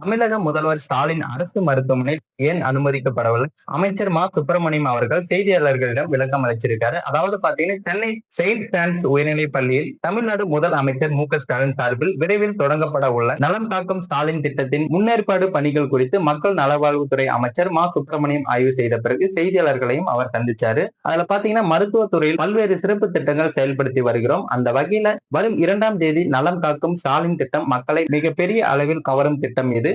தமிழக முதல்வர் ஸ்டாலின் அரசு மருத்துவமனையில் ஏன் அனுமதிக்கப்படவில்லை? அமைச்சர் மா. சுப்பிரமணியம் அவர்கள் செய்தியாளர்களிடம் விளக்கம் அளிச்சிருக்காரு. அதாவது பாத்தீங்கன்னா சென்னை செயின்ட் பிரான்ஸ் உயர்நிலைப் பள்ளியில் தமிழ்நாடு முதல் அமைச்சர் மு. ஸ்டாலின் சார்பில் விரைவில் தொடங்கப்பட உள்ள நலம் காக்கும் ஸ்டாலின் திட்டத்தின் முன்னேற்பாடு பணிகள் குறித்து மக்கள் நலவாழ்வுத்துறை அமைச்சர் மா. சுப்பிரமணியம் ஆய்வு செய்த பிறகு செய்தியாளர்களையும் அவர் சந்திச்சாரு. அதுல பாத்தீங்கன்னா மருத்துவத்துறையில் பல்வேறு சிறப்பு திட்டங்கள் செயல்படுத்தி வருகிறோம். அந்த வகையில வரும் இரண்டாம் தேதி நலம் காக்கும் ஸ்டாலின் திட்டம் மக்களை மிகப்பெரிய அளவில் கவரும் திட்டம் இது.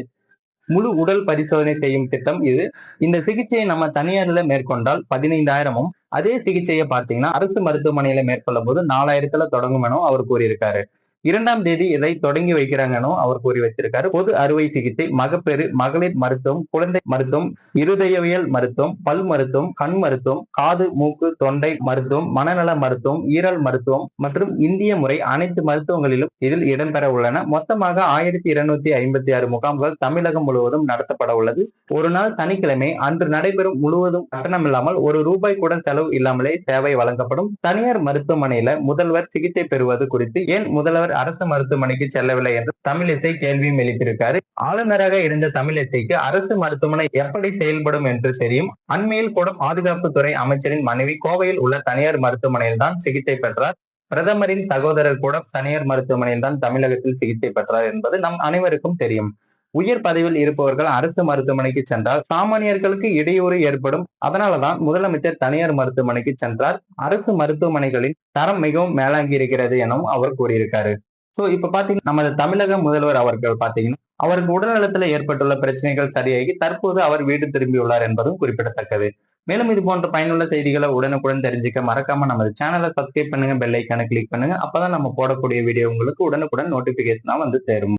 முழு உடல் பரிசோதனை செய்யும் திட்டம் இது. இந்த சிகிச்சையை நம்ம தனியார்ல மேற்கொண்டால் பதினைந்தாயிரமும் அதே சிகிச்சையை பார்த்தீங்கன்னா அரசு மருத்துவமனையில மேற்கொள்ளும் போது நாலாயிரத்துல தொடங்கும் எனவும் அவர் கூறியிருக்காரு. இரண்டாம் தேதி இதை தொடங்கி வைக்கிறாங்கன்னு அவர் கூறி வச்சிருக்காரு பொது அறுவை சிகிச்சை மகப்பேறு மகளிர் மருத்துவம் குழந்தை மருத்துவம் இருதயவியல் மருத்துவம் பல் மருத்துவம் கண் மருத்துவம் காது மூக்கு தொண்டை மருத்துவம் மனநல மருத்துவம் ஈரல் மருத்துவம் மற்றும் இந்திய முறை அனைத்து மருத்துவங்களிலும் இதில் இடம்பெற உள்ளன. மொத்தமாக ஆயிரத்தி இருநூத்தி ஐம்பத்தி ஆறு முகாம்கள் தமிழகம் முழுவதும் நடத்தப்பட உள்ளது. ஒரு நாள் சனிக்கிழமை அன்று நடைபெறும் முழுவதும் கட்டணம் இல்லாமல் ஒரு ரூபாய் கூட செலவு இல்லாமலே சேவை வழங்கப்படும். தனியார் மருத்துவமனையில முதல்வர் சிகிச்சை பெறுவது குறித்து ஏன் முதல்வர் அரசு மருத்துவமனைக்கு செல்லவில்லை என்று தமிழிசை கேள்வியும் எழுப்பியிருக்காரு. ஆளுநராக இருந்த தமிழிசைக்கு அரசு மருத்துவமனை எப்படி செயல்படும் என்று தெரியும். அண்மையில் கூட பாதுகாப்புத்துறை அமைச்சரின் மனைவி கோவையில் உள்ள தனியார் மருத்துவமனையில் தான் சிகிச்சை பெற்றார். பிரதமரின் சகோதரர் கூட தனியார் மருத்துவமனையில் தான் தமிழகத்தில் சிகிச்சை பெற்றார் என்பது நம் அனைவருக்கும் தெரியும். உயர் பதவியில் இருப்பவர்கள் அரசு மருத்துவமனைக்கு சென்றால் சாமானியர்களுக்கு இடையூறு ஏற்படும். அதனாலதான் முதலமைச்சர் தனியார் மருத்துவமனைக்கு சென்றார். அரசு மருத்துவமனைகளின் தரம் மிகவும் மேலாங்கி இருக்கிறது எனவும் அவர் கூறியிருக்காரு. சோ இப்ப பாத்தீங்கன்னா நமது தமிழக முதல்வர் அவர்கள் பாத்தீங்கன்னா அவருக்கு உடல்நலத்துல ஏற்பட்டுள்ள பிரச்சனைகள் சரியாகி தற்போது அவர் வீடு திரும்பியுள்ளார் என்பதும் குறிப்பிடத்தக்கது. மேலும் இது போன்ற பயனுள்ள செய்திகளை உடனுக்குடன் தெரிஞ்சுக்க மறக்காம நமது சேனலை சப்ஸ்கிரைப் பண்ணுங்க பெல் ஐக்கான கிளிக் பண்ணுங்க. அப்பதான் நம்ம போடக்கூடிய வீடியோ உங்களுக்கு உடனுக்குடன் நோட்டிபிகேஷனா வந்து சேரும்.